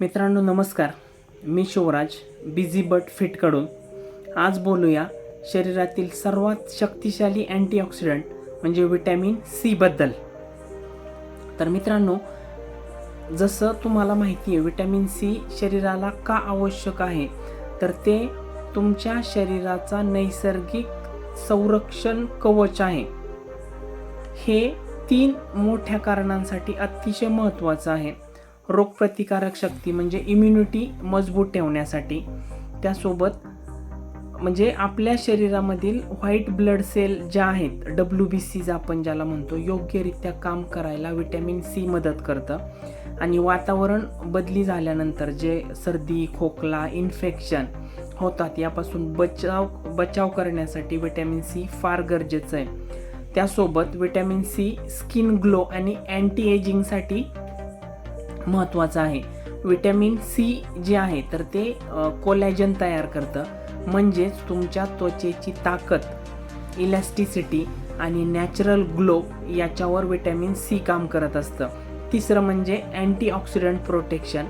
मित्रांनो नमस्कार. मी शिवराज बिझी बट फिटकडून आज बोलूया शरीरातील सर्वात शक्तिशाली अँटीऑक्सिडंट म्हणजे विटॅमिन सीबद्दल तर मित्रांनो जसं तुम्हाला माहिती आहे विटॅमिन सी शरीराला का आवश्यक आहे? तर ते तुमच्या शरीराचा नैसर्गिक संरक्षण कवच आहे. हे तीन मोठ्या कारणांसाठी अतिशय महत्त्वाचं आहे. रोगप्रतिकारक शक्ती म्हणजे इम्युनिटी मजबूत ठेवण्यासाठी. त्यासोबत म्हणजे आपल्या शरीरामधील व्हाईट ब्लड सेल ज्या आहेत डब्ल्यू बी सीज आपण ज्याला म्हणतो योग्यरित्या काम करायला विटॅमिन सी मदत करतं. आणि वातावरण बदली झाल्यानंतर जे सर्दी खोकला इन्फेक्शन होतात यापासून बचाव बचाव करण्यासाठी विटॅमिन सी फार गरजेचं आहे. त्यासोबत विटॅमिन सी स्किन ग्लो आणि अँटी एजिंगसाठी महत्त्वाचं आहे. विटॅमिन सी जे आहे तर ते कोलॅजन तयार करतं. म्हणजेच तुमच्या त्वचेची ताकद इलॅस्टिसिटी आणि नॅचरल ग्लो याच्यावर विटॅमिन सी काम करत असतं. तिसरं म्हणजे अँटीऑक्सिडंट प्रोटेक्शन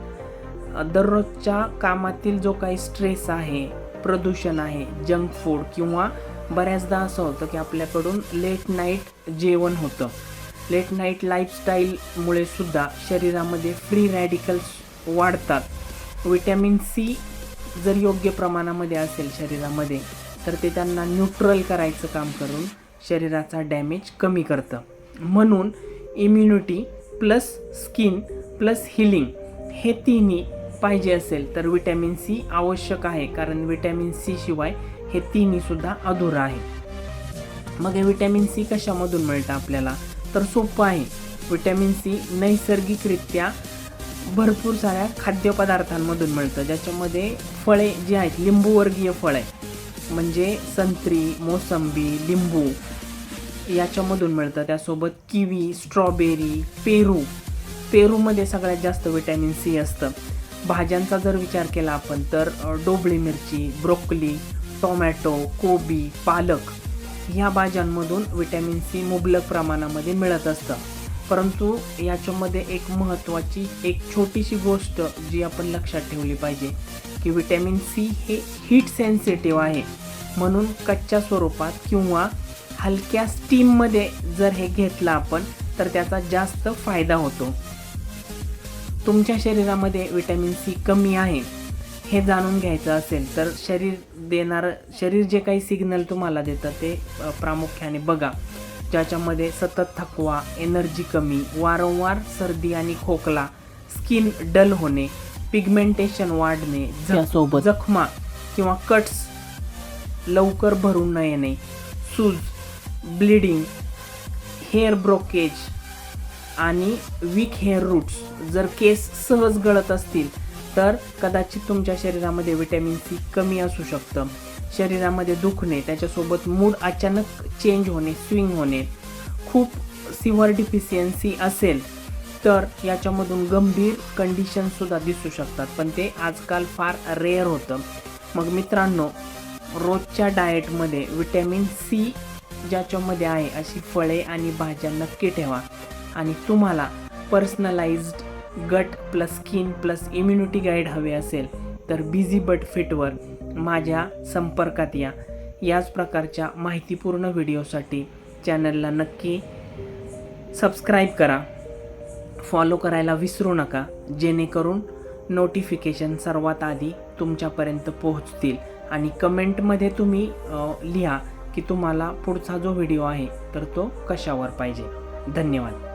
दररोजच्या कामातील जो काही स्ट्रेस आहे प्रदूषण आहे जंक फूड किंवा बऱ्याचदा असं होतं की आपल्याकडून लेट नाईट जेवण होतं. लेट नाईट लाईफस्टाईलमुळे सुद्धा शरीरामध्ये फ्री रॅडिकल्स वाढतात. विटॅमिन सी जर योग्य प्रमाणामध्ये असेल शरीरामध्ये तर ते त्यांना न्यूट्रल करायचं काम करून शरीराचा डॅमेज कमी करतं. म्हणून immunity plus skin plus healing हे तिन्ही पाहिजे असेल तर विटॅमिन सी आवश्यक आहे. कारण विटॅमिन सी शिवाय हे तिन्हीसुद्धा अधुरं आहे. मग हे विटॅमिन सी कशामधून मिळतं आपल्याला? तर सोपं आहे. विटॅमिन सी नैसर्गिकरित्या भरपूर साऱ्या खाद्यपदार्थांमधून मिळतं. ज्याच्यामध्ये फळे जी आहेत लिंबूवर्गीय फळे म्हणजे संत्री मोसंबी लिंबू याच्यामधून मिळतं. त्यासोबत किवी स्ट्रॉबेरी पेरू. पेरूमध्ये सगळ्यात जास्त विटॅमिन सी असतं. भाज्यांचा जर विचार केला आपण तर डोबळी मिरची ब्रोकली टोमॅटो कोबी पालक ह्या भाज्यांमधून विटॅमिन सी मुबलक प्रमाणामध्ये मिळत असतं. परंतु याच्यामध्ये एक महत्त्वाची एक छोटीशी गोष्ट जी आपण लक्षात ठेवली पाहिजे की विटॅमिन सी हे हीट सेन्सिटिव्ह आहे. म्हणून कच्च्या स्वरूपात किंवा हलक्या स्टीममध्ये जर हे घेतलं आपण तर त्याचा जास्त फायदा होतो. तुमच्या शरीरामध्ये विटॅमिन सी कमी आहे. हे जाणून घ्यायचं असेल तर शरीर देणारं शरीर जे काही सिग्नल तुम्हाला देतं ते प्रामुख्याने बघा. ज्याच्यामध्ये सतत थकवा एनर्जी कमी वारंवार सर्दी आणि खोकला स्किन डल होणे पिगमेंटेशन वाढणे त्यासोबत जखमा किंवा कट्स लवकर भरून न येणे सूज ब्लिडिंग हेअर ब्रोकेज आणि वीक हेअर रूट्स जर केस सहज गळत असतील तर कदाचित तुमच्या शरीरामध्ये विटॅमिन सी कमी असू शकतं. शरीरामध्ये दुखणे त्याच्यासोबत मूड अचानक चेंज होणे स्विंग होणे. खूप सिव्हर डिफिशियन्सी असेल तर याच्यामधून गंभीर कंडिशनसुद्धा दिसू शकतात. पण ते आजकाल फार रेअर होतं. मग मित्रांनो रोजच्या डाएटमध्ये विटॅमिन सी ज्याच्यामध्ये आहे अशी फळे आणि भाज्या नक्की ठेवा. आणि तुम्हाला personalised gut plus skin plus immunity guide हवे असेल तर बिझी बट फिटवर माझ्या संपर्कात या. याच प्रकारच्या माहितीपूर्ण व्हिडिओसाठी चॅनलला नक्की सबस्क्राईब करा. फॉलो करायला विसरू नका जेणेकरून नोटिफिकेशन सर्वात आधी तुमच्यापर्यंत पोहोचतील. आणि कमेंटमध्ये तुम्ही लिहा की तुम्हाला पुढचा जो व्हिडिओ आहे तर तो कशावर पाहिजे. धन्यवाद.